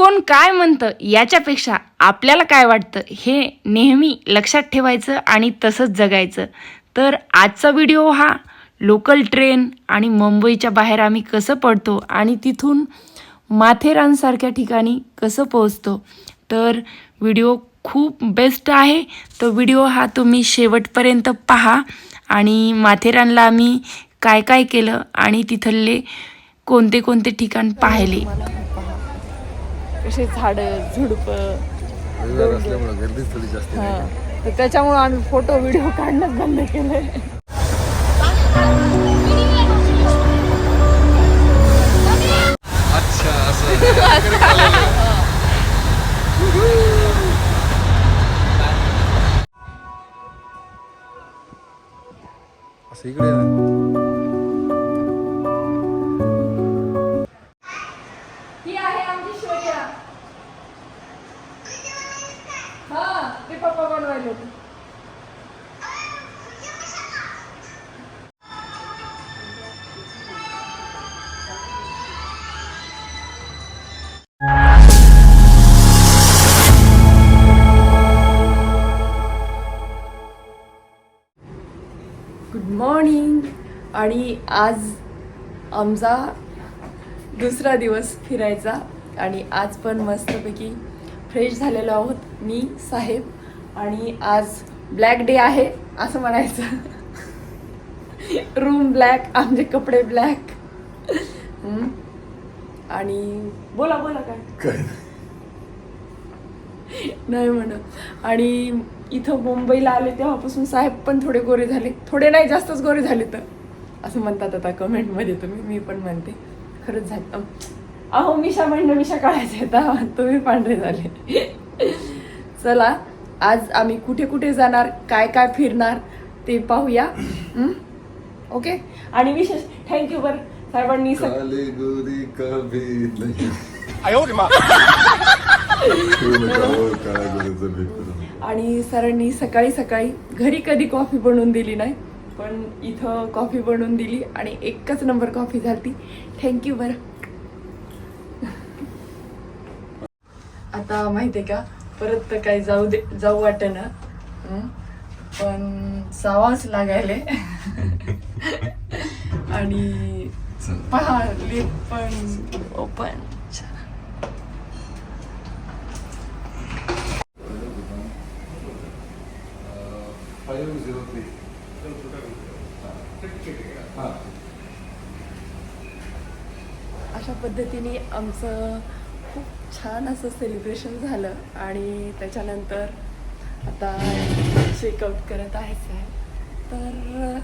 कोण काय म्हणतं याच्यापेक्षा आपल्याला काय वाटतं हे नेहमी लक्षात ठेवायचं आणि तसंच जगायचं. तर आजचा व्हिडिओ हा लोकल ट्रेन आणि मुंबईच्या बाहेर आम्ही कसं पडतो आणि तिथून माथेरानसारख्या ठिकाणी कसं पोहोचतो. तर व्हिडिओ खूप बेस्ट आहे. तो व्हिडिओ हा तुम्ही शेवटपर्यंत पहा आणि माथेरानला आम्ही काय काय केलं आणि तिथले कोणते कोणते ठिकाण पाहिले. कसे झाड झुडप आहे. तर त्याच्यामुळे आम्ही फोटो व्हिडिओ काढणं बंद केलंय. असं. इकडे आणि आज आमचा दुसरा दिवस फिरायचा आणि आज पण मस्तपैकी फ्रेश झालेलो आहोत मी साहेब. आणि आज ब्लॅक डे आहे असं म्हणायचं. रूम ब्लॅक आमचे कपडे ब्लॅक. आणि बोला बोला काय. नाही. म्हण आणि इथं मुंबईला आले तेव्हापासून साहेब पण थोडे गोरे झाले. थोडे नाही जास्तच गोरे झाले तर. असं म्हणतात आता कमेंटमध्ये तुम्ही मी पण म्हणते. खरंच झालं. अहो मिशा म्हणणं मिशा काढायचे आता तुम्ही पांढरे झाले. चला आज आम्ही कुठे कुठे जाणार काय काय फिरणार ते पाहूया. हं? ओके? आणि विशेष थँक्यू बर साहेबांनी भेट आणि सरांनी सकाळी सकाळी घरी कधी कॉफी बनवून दिली नाही? पण इथं कॉफी बनवून दिली आणि एकच नंबर कॉफी झाली थँक्यू बरं. आता माहिती आहे का परत तर काही जाऊ दे जाऊ वाटे ना. पण जावाच लागायले. आणि पहा लिफ्ट पण. ओपन थ्री अशा पद्धतीने आमचं खूप छान असं सेलिब्रेशन झालं आणि त्याच्यानंतर आता चेकआउट करत आहेच आहे तर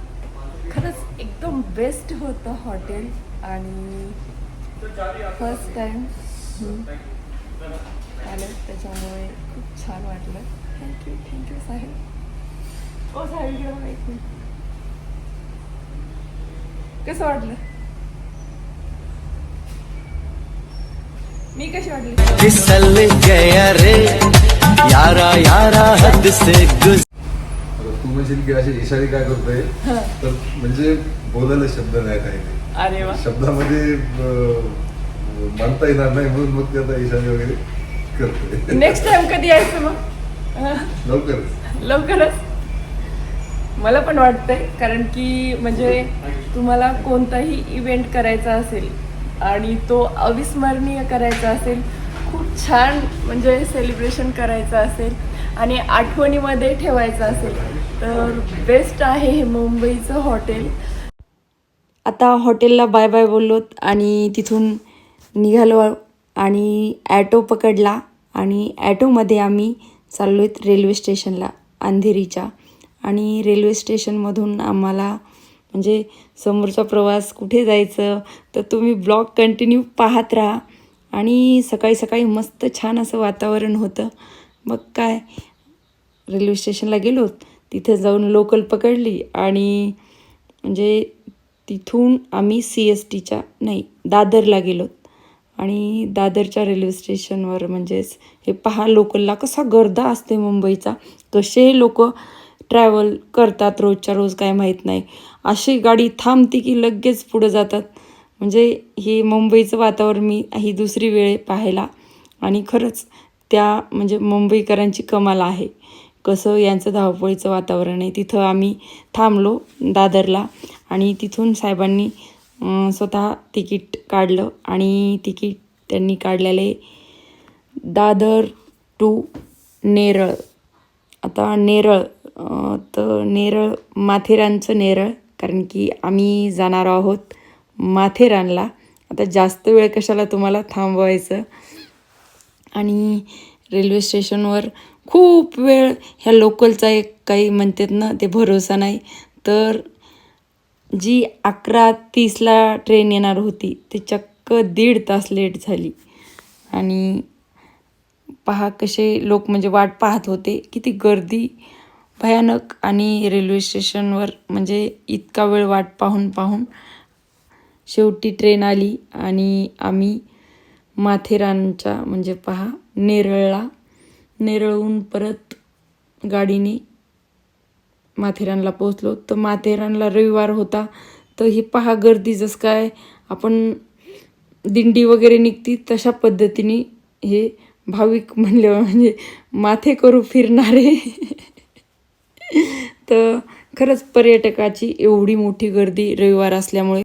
खरंच एकदम बेस्ट होतं हॉटेल आणि फर्स्ट टाईम आलं त्याच्यामुळे खूप छान वाटलं. थँक्यू थँक्यू साहेब. ओ साहेब कसं वाटलं? मी कशी वाटली फिसल गया रे यारा यारा हद से गुज तू म्हणशील की असे इशारे काय करतोय? तर म्हणजे बोलायला शब्द नाही काही. अरे वा. शब्दामध्ये मानता येणार नाही म्हणून मग ते आता इशारे वगैरे करतोय. नेक्स्ट टाइम कधी यायचं मग? लवकरच लवकरच. मला पण वाटतंय कारण की म्हणजे तुम्हाला कोणताही इव्हेंट करायचा असेल आणि तो अविस्मरणीय करायचा असेल खूप छान म्हणजे सेलिब्रेशन करायचं असेल आणि आठवणीमध्ये ठेवायचं असेल तर बेस्ट आहे हे मुंबईचं हॉटेल आता हॉटेलला बाय बाय बोललोत आणि तिथून निघालो आणि ॲटो पकडला आणि ॲटोमध्ये आम्ही चाललो आहेत रेल्वे स्टेशनला अंधेरीच्या. आणि रेल्वे स्टेशनमधून आम्हाला म्हणजे समोरचा प्रवास कुठे जायचं तर तुम्ही ब्लॉग कंटिन्यू पाहत राहा. आणि सकाळी सकाळी मस्त छान असं वातावरण होतं. मग काय रेल्वे स्टेशनला गेलो तिथे जाऊन लोकल पकडली आणि म्हणजे तिथून आम्ही सी एस टीच्या नाही दादरला गेलो. आणि दादरच्या रेल्वे स्टेशनवर म्हणजेच हे पहा लोकलला कसा गर्दा असते मुंबईचा. कसे लोक ट्रॅव्हल करतात रोजच्या रोज काय माहीत नाही. अशी गाडी थांबती की लगेच पुढं जातात. म्हणजे हे मुंबईचं वातावरण मी ही दुसरी वेळ पाहायला. आणि खरंच त्या म्हणजे मुंबईकरांची कमाल आहे. कसं यांचं धावपळीचं वातावरण आहे. तिथं आम्ही थांबलो दादरला आणि तिथून साहेबांनी स्वतः तिकीट काढलं आणि तिकीट त्यांनी काढलेले दादर टू नेरळ. आता नेरळ तर नेरळ माथेरानचं नेरळ कारण की आम्ही जाणार आहोत माथेरानला. आता जास्त वेळ कशाला तुम्हाला थांबवायचं? आणि रेल्वे स्टेशनवर खूप वेळ ह्या लोकलचा एक काही म्हणतात ना ते भरोसा नाही. तर जी अकरा तीसला ट्रेन येणार होती ती चक्क दीड तास लेट झाली. आणि पहा कसे लोक म्हणजे वाट पाहत होते किती गर्दी भयानक आणि रेल्वे स्टेशनवर म्हणजे इतका वेळ वाट पाहून पाहून शेवटी ट्रेन आली आणि आम्ही माथेरानच्या म्हणजे पहा नेरळला नेरळहून परत गाडीने माथेरानला पोहोचलो. तर माथेरानला रविवार होता तर ही पहा गर्दी जसं काय आपण दिंडी वगैरे निघती तशा पद्धतीने हे भाविक म्हणले म्हणजे माथे करू फिरणारे. तर खरंच पर्यटकाची एवढी मोठी गर्दी रविवार असल्यामुळे.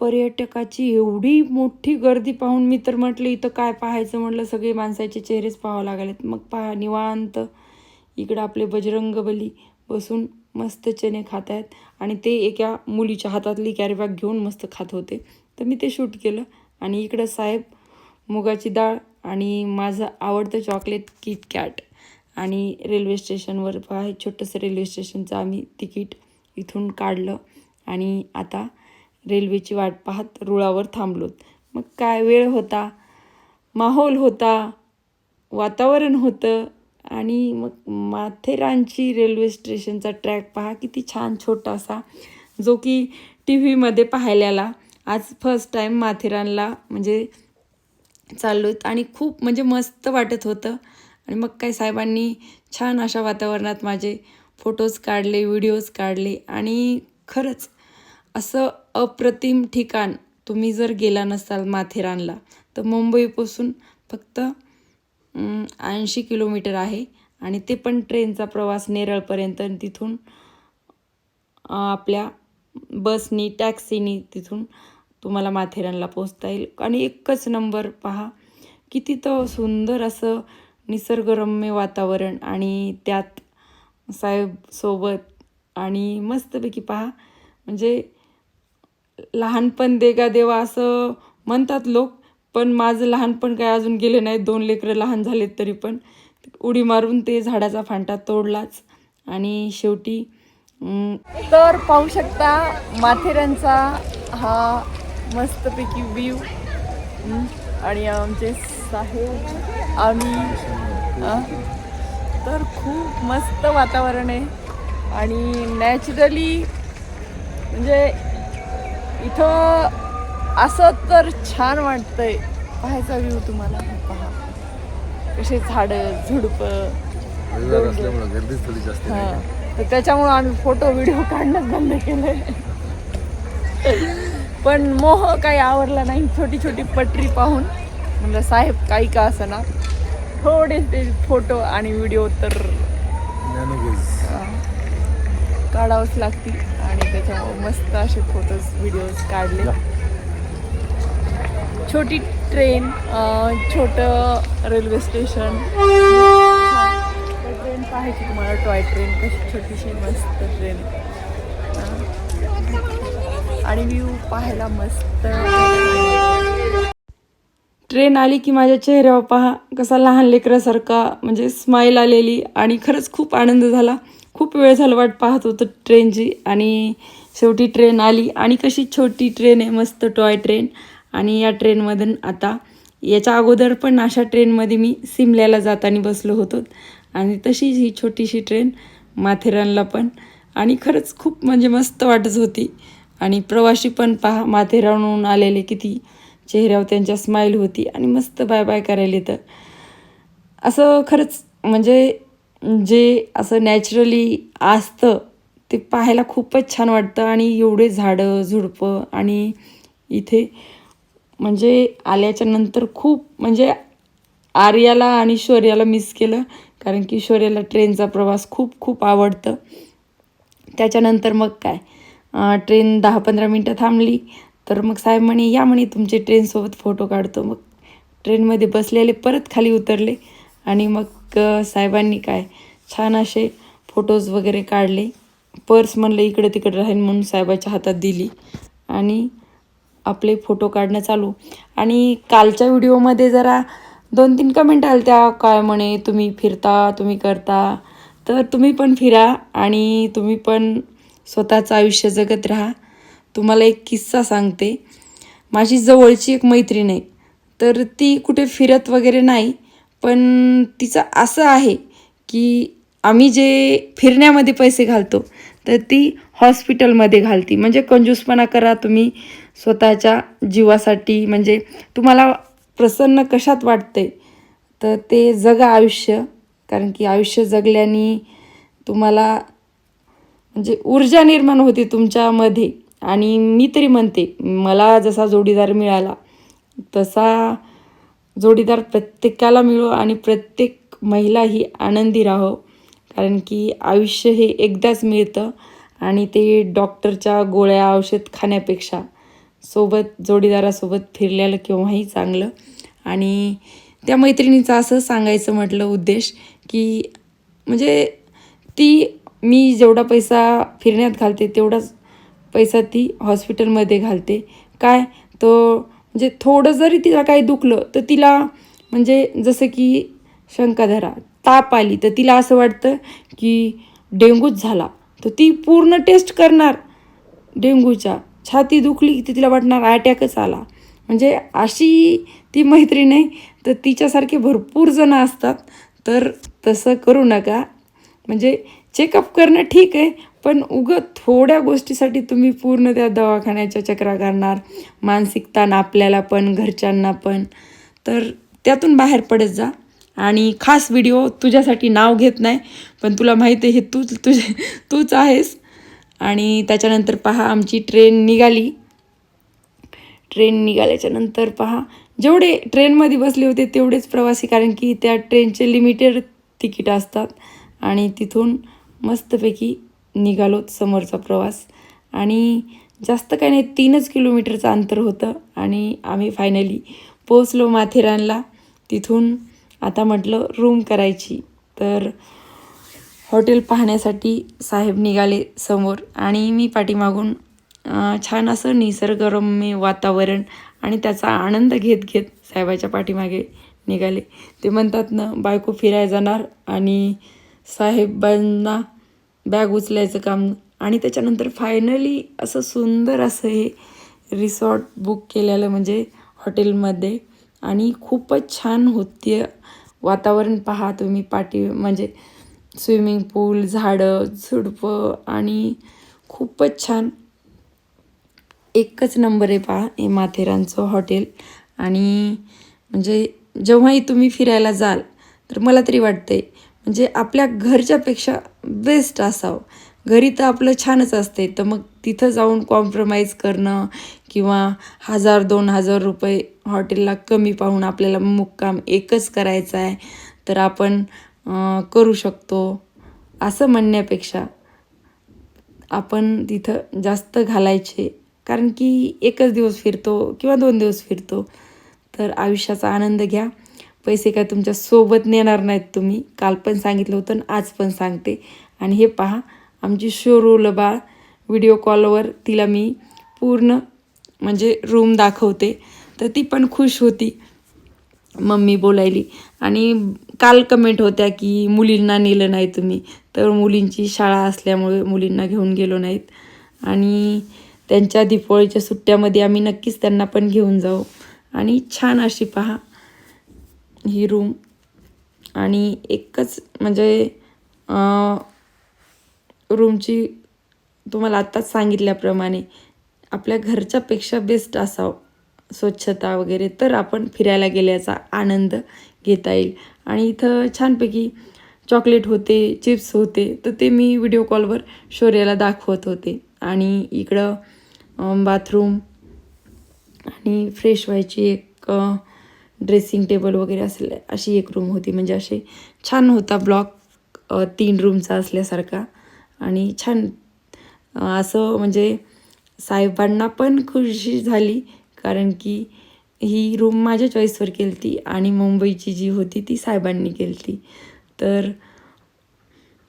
पर्यटकाची एवढी मोठी गर्दी पाहून मी तर म्हटलं इथं काय पाहायचं? म्हटलं सगळे माणसाचे चेहरेच पाहावं लागलेत. मग पहा निवांत इकडं आपले बजरंगबली बसून मस्त चणे खात आहेत आणि ते एका मुलीच्या हातातली कॅरीबॅग घेऊन मस्त खात होते. तर मी ते शूट केलं आणि इकडं साहेब मुगाची डाळ आणि माझं आवडतं चॉकलेट किट कॅट आणि रेल्वे स्टेशनवर पहा हे छोटंसं रेल्वे स्टेशनचं आम्ही तिकीट इथून काढलं आणि आता रेल्वेची वाट पाहत रुळावर थांबलोत. मग काय वेळ होता? माहोल होता वातावरण होतं आणि मग माथेरानची रेल्वे स्टेशनचा ट्रॅक पहा किती छान छोटासा जो की टी व्हीमध्ये पाहिल्याला आज फर्स्ट टाईम माथेरानला म्हणजे चाललो आहेत आणि खूप म्हणजे मस्त वाटत होतं. आणि मग काय साहेबांनी छान अशा वातावरणात माझे फोटोज काढले व्हिडिओज काढले आणि खरंच असं अप्रतिम ठिकाण तुम्ही जर गेला नसाल माथेरानला तर मुंबईपासून फक्त ऐंशी किलोमीटर आहे आणि ते पण ट्रेनचा प्रवास नेरळपर्यंत आणि तिथून आपल्या बसनी टॅक्सीनी तिथून तुम्हाला माथेरानला पोचता येईल. आणि एकच नंबर पहा किती तर सुंदर असं निसर्गरम्य वातावरण आणि त्यात साहेब सोबत आणि मस्तपैकी पहा म्हणजे लहानपण देगा देवा असं म्हणतात लोक पण माझं लहानपण काय अजून गेले नाही दोन लेकरं लहान झालेत तरी पण. उडी मारून ते झाडाचा फांटा तोडलाच. आणि शेवटी तर पाहू शकता माथेरांचा हा मस्तपैकी व्ह्यू आणि आमचे साहेब आम्ही तर खूप मस्त वातावरण आहे. आणि नॅचरली म्हणजे इथं असं तर छान वाटतंय. पाहायचा व्ह्यू तुम्हाला. पहा. कसे झाडं झुडपं. हा. तर त्याच्यामुळं आम्ही फोटो व्हिडिओ काढणं बंद केलंय. पण मोह काही आवडला नाही. छोटी छोटी पटरी पाहून. म्हणलं साहेब काही का असं ना. थोडे ते फोटो आणि व्हिडिओ तर. काढावंच लागतील. आणि त्याच्यामुळे मस्त असे फोटोज व्हिडिओज काढले. छोटी ट्रेन छोटं रेल्वे स्टेशन ट्रेन पाहायची तुम्हाला टॉय ट्रेन कशी छोटीशी मस्त ट्रेन आणि व्ह्यू पाहायला मस्त. ट्रेन आली की माझ्या चेहऱ्यावर पहा कसा लहान लेकरासारखा म्हणजे स्माईल आलेली आणि खरंच खूप आनंद झाला. खूप वेळ झाला वाट पाहत होतं ट्रेनची आणि शेवटी ट्रेन आली आणि कशी छोटी ट्रेन आहे मस्त टॉय ट्रेन. आणि या ट्रेनमधून आता याच्या अगोदर पण अशा ट्रेनमध्ये मी सिमल्याला जाताना बसलो होतो. आणि तशीच ही छोटीशी ट्रेन माथेरानला पण. आणि खरंच खूप म्हणजे मस्त वाटत होती. आणि प्रवासी पण पहा माथेरानहून आलेले किती चेहऱ्यावर त्यांच्या स्माईल होती आणि मस्त बाय बाय करायला येतं. असं खरंच म्हणजे जे असं नॅचरली असतं ते पाहायला खूपच छान वाटतं आणि एवढे झाडं झुडपं आणि इथे म्हणजे आल्याच्यानंतर खूप म्हणजे आर्याला आणि शौर्याला मिस केलं कारण की शौर्याला ट्रेनचा प्रवास खूप खूप आवडतं. त्याच्यानंतर मग काय? ट्रेन दहा पंधरा मिनटं थांबली. तर मग साहेब म्हणे या म्हणे तुमचे ट्रेनसोबत फोटो काढतो. मग ट्रेनमध्ये बसलेले परत खाली उतरले आणि मग साहेबांनी काय छान असे फोटोज वगैरे काढले. पर्स म्हणलं इकडे तिकडे राहील म्हणून साहेबाच्या हातात दिली आणि आपले फोटो काढणं चालू. आणि कालच्या व्हिडिओमध्ये जरा दोन तीन कमेंट आल्या त्या काय म्हणे तुम्ही फिरता तुम्ही करता? तर तुम्ही पण फिरा आणि तुम्ही पण स्वतःचं आयुष्य जगत राहा. तुम्हाला एक किस्सा सांगते. माझी जवळची एक मैत्रीण आहे. तर ती कुठे फिरत वगैरे नाही पण तिचं असं आहे की आम्ही जे फिरण्यामध्ये पैसे घालतो तर ती हॉस्पिटलमध्ये घालती. म्हणजे कंजूसपणा करा तुम्ही स्वतःच्या जीवासाठी. म्हणजे तुम्हाला प्रसन्न कशात वाटते तर ते जगा आयुष्य. कारण की आयुष्य जगल्याने तुम्हाला म्हणजे ऊर्जा निर्माण होते तुमच्यामध्ये. आणि मी तरी म्हणते मला जसा जोडीदार मिळाला तसा जोडीदार प्रत्येकाला मिळो आणि प्रत्येक महिला ही आनंदी राहो. कारण की आयुष्य हे एकदाच मिळतं आणि ते डॉक्टरच्या गोळ्या औषध खाण्यापेक्षा सोबत जोडीदारासोबत फिरलेलं केव्हाही चांगलं. आणि त्या मैत्रिणीचं असं सांगायचं म्हटलं उद्देश की म्हणजे ती मी जेवढा पैसा फिरण्यात घालते तेवढाच पैसा ती हॉस्पिटलमध्ये घालते. काय? तो म्हणजे थोडं जरी तिला काही दुखलं तर तिला म्हणजे जसं की शंकाधरा ताप आली तर तिला असं वाटतं की डेंगूच झाला. तर ती पूर्ण टेस्ट करणार डेंग्यूच्या छाती दुखली की तिला वाटणार अटॅकच आला. म्हणजे अशी ती मैत्रीण आहे तर तिच्यासारखे भरपूर जणं असतात. तर तसं करू नका. म्हणजे चेकअप करणं ठीक आहे पण उगं थोड्या गोष्टीसाठी तुम्ही पूर्ण त्या दवाखान्याच्या चक्रा करणार. मानसिक ताण आपल्याला पण घरच्यांना पण. तर त्यातून बाहेर पडत जा. आणि खास व्हिडिओ तुझ्यासाठी नाव घेत नाही पण तुला माहिती आहे हे तूच तुझे तूच आहेस. आणि त्याच्यानंतर पहा आमची ट्रेन निघाली. ट्रेन निघाल्याच्या नंतर पहा जेवढे ट्रेनमध्ये बसले होते तेवढेच प्रवासी कारण की त्या ट्रेनचे लिमिटेड तिकीट असतात. आणि तिथून मस्तपैकी निघालो समोरचा प्रवास. आणि जास्त काही नाही तीनच किलोमीटरचं अंतर होतं आणि आम्ही फायनली पोचलो माथेरानला. तिथून आता म्हटलं रूम करायची. तर हॉटेल पाहण्यासाठी साहेब निघाले समोर आणि मी पाठीमागून छान असं निसर्गरम्य वातावरण आणि त्याचा आनंद घेत घेत साहेबाच्या पाठीमागे निघाले. ते म्हणतात ना बायको फिरायला जाणार आणि साहेबांना बॅग उचलायचं काम. आणि त्याच्यानंतर फायनली असं सुंदर असं हे रिसॉर्ट बुक केलेलं म्हणजे हॉटेलमध्ये आणि खूपच छान होते वातावरण पहा तुम्ही पाठी म्हणजे स्विमिंग पूल झाडं झुडपं आणि खूपच छान. एकच नंबर आहे पहा हे माथेरानचं हॉटेल आणि म्हणजे जेव्हाही तुम्ही फिरायला जाल तर मला तरी वाटते म्हणजे आपल्या घरच्यापेक्षा बेस्ट असावं. घरी तर आपलं छानच असते तर मग तिथं जाऊन कॉम्प्रोमाइज करणं किंवा हजार दोन हजार रुपये हॉटेलला कमी पाहून आपल्याला मुक्काम एकच करायचा आहे तर आपण करू शकतो. असं म्हणण्यापेक्षा आपण तिथं जास्त घालायचे. कारण की एकच दिवस फिरतो किंवा दोन दिवस फिरतो तर आयुष्याचा आनंद घ्या. पैसे काय तुमच्यासोबत नेणार नाहीत तुम्ही. काल पण सांगितलं होतं आणि आज पण सांगते. आणि हे पहा आमची शोरूल बाळ व्हिडिओ कॉलवर तिला मी पूर्ण म्हणजे रूम दाखवते. तर ती पण खुश होती. मम्मी बोलायली. आणि काल कमेंट होत्या की मुलींना नेलं नाही तुम्ही. तर मुलींची शाळा असल्यामुळे मुलींना घेऊन गेलो नाहीत. आणि त्यांच्या दिपावळीच्या सुट्ट्यामध्ये आम्ही नक्कीच त्यांना पण घेऊन जाऊ. आणि छान अशी पहा ही रूम आणि एकच म्हणजे रूमची तुम्हाला आत्ताच सांगितल्याप्रमाणे आपल्या घरच्यापेक्षा बेस्ट असावं. स्वच्छता वगैरे. तर आपण फिरायला गेल्याचा आनंद घेता येईल. आणि इथं छानपैकी चॉकलेट होते चिप्स होते. तर ते मी व्हिडिओ कॉलवर शौर्याला दाखवत होते. आणि इकडं बाथरूम आणि फ्रेश व्हायची एक ड्रेसिंग टेबल वगैरे असले अशी एक रूम होती. म्हणजे असे छान होता ब्लॉक तीन रूमचा असल्यासारखा. आणि छान असं म्हणजे साहेबांना पण खुशी झाली. कारण की ही रूम माझ्या चॉईसवर केली ती आणि मुंबईची जी होती ती साहेबांनी केली ती तर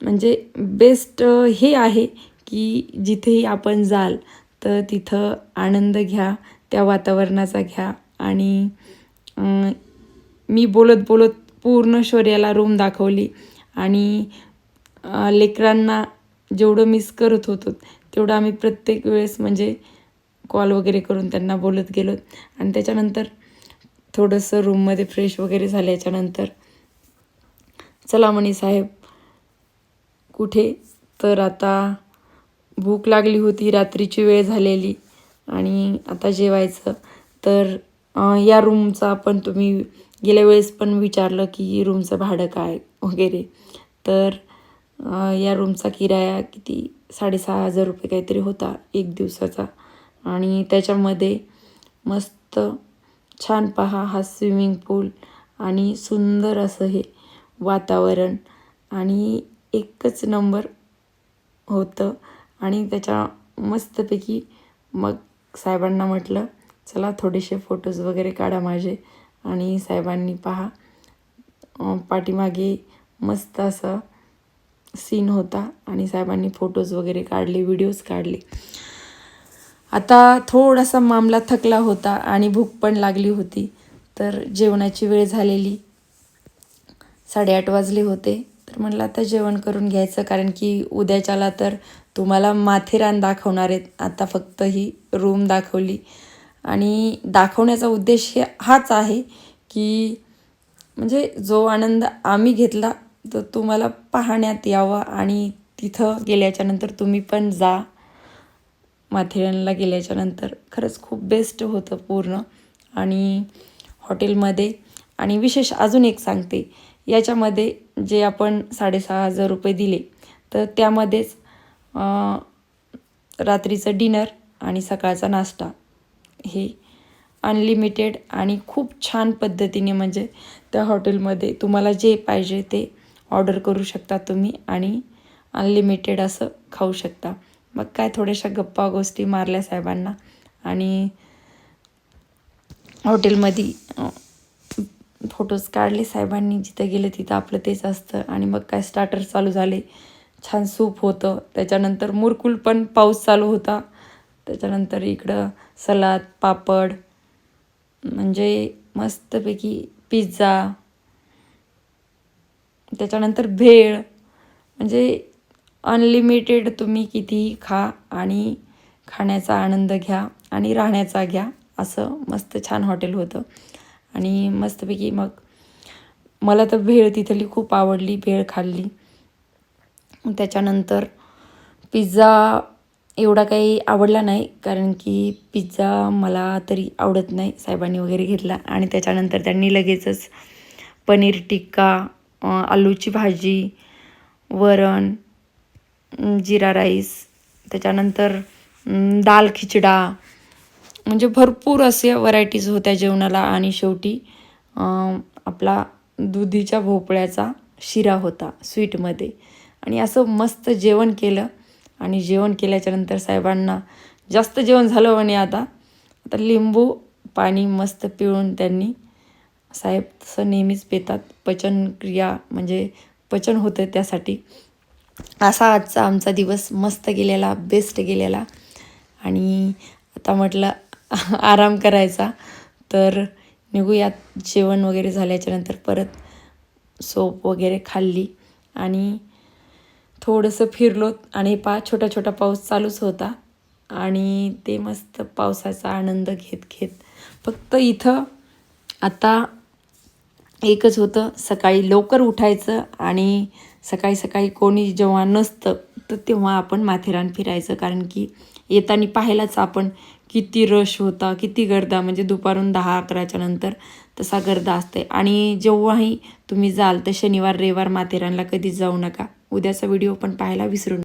म्हणजे बेस्ट हे आहे की जिथेही आपण जाल तर तिथं आनंद घ्या त्या वातावरणाचा घ्या. आणि मी बोलत बोलत पूर्ण शौर्याला रूम दाखवली. आणि लेकरांना जेवढं मिस करत होतो तेवढं आम्ही प्रत्येक वेळेस म्हणजे कॉल वगैरे करून त्यांना बोलत गेलो. आणि त्याच्यानंतर थोडंसं रूममध्ये फ्रेश वगैरे झाल्याच्यानंतर चला म्हणे साहेब कुठे? तर आता भूक लागली होती रात्रीची वेळ झालेली आणि आता जेवायचं. तर या रूमचा पण तुम्ही गेल्या वेळेस पण विचारलं की रूमचं भाडं काय वगैरे. तर या रूमचा किराया किती? साडेसहा हजार रुपये काहीतरी होता एक दिवसाचा. आणि त्याच्यामध्ये मस्त छान पहा हा स्विमिंग पूल आणि सुंदर असं हे वातावरण. आणि एकच नंबर होतं आणि त्याच्या मस्तपैकी मग साहेबांना म्हटलं चला थोडेसे फोटोज वगैरे काढा माझे आणि साहेबांनी पहा. पाठीमागे मस्त असा सीन होता आणि साहेबांनी फोटोज वगैरे काढले व्हिडिओज काढले. आता थोडासा मामला थकला होता आणि भूक पण लागली होती. तर जेवणाची वेळ झालेली. साडेआठ वाजले होते. तर म्हणलं आता जेवण करून घ्यायचं कारण की उद्याच्याला तर तुम्हाला माथेरान दाखवणार आहेत. आता फक्त ही रूम दाखवली. आणि दाखवण्याचा उद्देश हे हाच आहे की म्हणजे जो आनंद आम्ही घेतला तो तुम्हाला पाहण्यात यावा आणि तिथं गेल्याच्यानंतर तुम्ही पण जा. माथेरानला गेल्याच्यानंतर खरंच खूप बेस्ट होतं पूर्ण आणि हॉटेलमध्ये. आणि विशेष अजून एक सांगते याच्यामध्ये जे आपण साडेसहा हजार रुपये दिले तर त्यामध्येच रात्रीचं डिनर आणि सकाळचा नाश्ता. हे अनलिमिटेड आणि खूप छान पद्धतीने म्हणजे त्या हॉटेलमध्ये तुम्हाला जे पाहिजे ते ऑर्डर करू शकता तुम्ही आणि अनलिमिटेड असं खाऊ शकता. मग काय थोड्याशा गप्पा गोष्टी मारल्या साहेबांना आणि हॉटेलमध्ये फोटोज काढले साहेबांनी. जिथं गेले तिथं आपलं तेच असतं. आणि मग काय स्टार्टर चालू झाले. छान सूप होतं. त्याच्यानंतर मुरकुल पण पाऊस चालू होता. त्याच्यानंतर इकडं सलाद पापड म्हणजे मस्तपैकी पिझ्झा. त्याच्यानंतर भेळ. म्हणजे अनलिमिटेड तुम्ही कितीही खा आणि खाण्याचा आनंद घ्या आणि राहण्याचा घ्या. असं मस्त छान हॉटेल होतं. आणि मस्तपैकी मग मला तर भेळ तिथली खूप आवडली भेळ खाल्ली. त्याच्यानंतर पिझ्झा एवढा काही आवडला नाही कारण की पिझ्झा मला तरी आवडत नाही साहेबांनी वगैरे घेतला. आणि त्याच्यानंतर त्यांनी लगेचच पनीर टिक्का आलूची भाजी वरण जिरा राईस त्याच्यानंतर दाल खिचडा म्हणजे भरपूर असे व्हरायटीज होत्या जेवणाला. आणि शेवटी आपला दुधीच्या भोपळ्याचा शिरा होता स्वीटमध्ये आणि असं मस्त जेवण केलं. आणि जेवण केल्याच्यानंतर साहेबांना जास्त जेवण झालं म्हणे आता. आता लिंबू पाणी मस्त पिळून त्यांनी साहेब तसं नेहमीच पितात. पचनक्रिया म्हणजे पचन होतं त्यासाठी. असा आजचा आमचा दिवस मस्त गेलेला बेस्ट गेलेला. आणि आता म्हटलं आराम करायचा. तर निघूयात. जेवण वगैरे झाल्याच्यानंतर परत सोप वगैरे खाल्ली. आणि थोडंसं फिरलो आणि पा छोटा छोटा पाऊस चालूच होता. आणि ते मस्त पावसाचा आनंद घेत घेत फक्त इथं आता एकच होतं सकाळी लवकर उठायचं आणि सकाळी सकाळी कोणी जेव्हा नसतं तर तेव्हा आपण माथेरान फिरायचं. कारण की येताना पाहायलाच आपण किती रश होता किती गर्दा म्हणजे दुपारून दहा अकराच्या नंतर तसा गर्दा असते आणि जेव्हाही तुम्ही जाल तर शनिवार रविवार माथेरानला कधीच जाऊ नका. उद्याचा व्हिडिओ पण पाहायला विसरू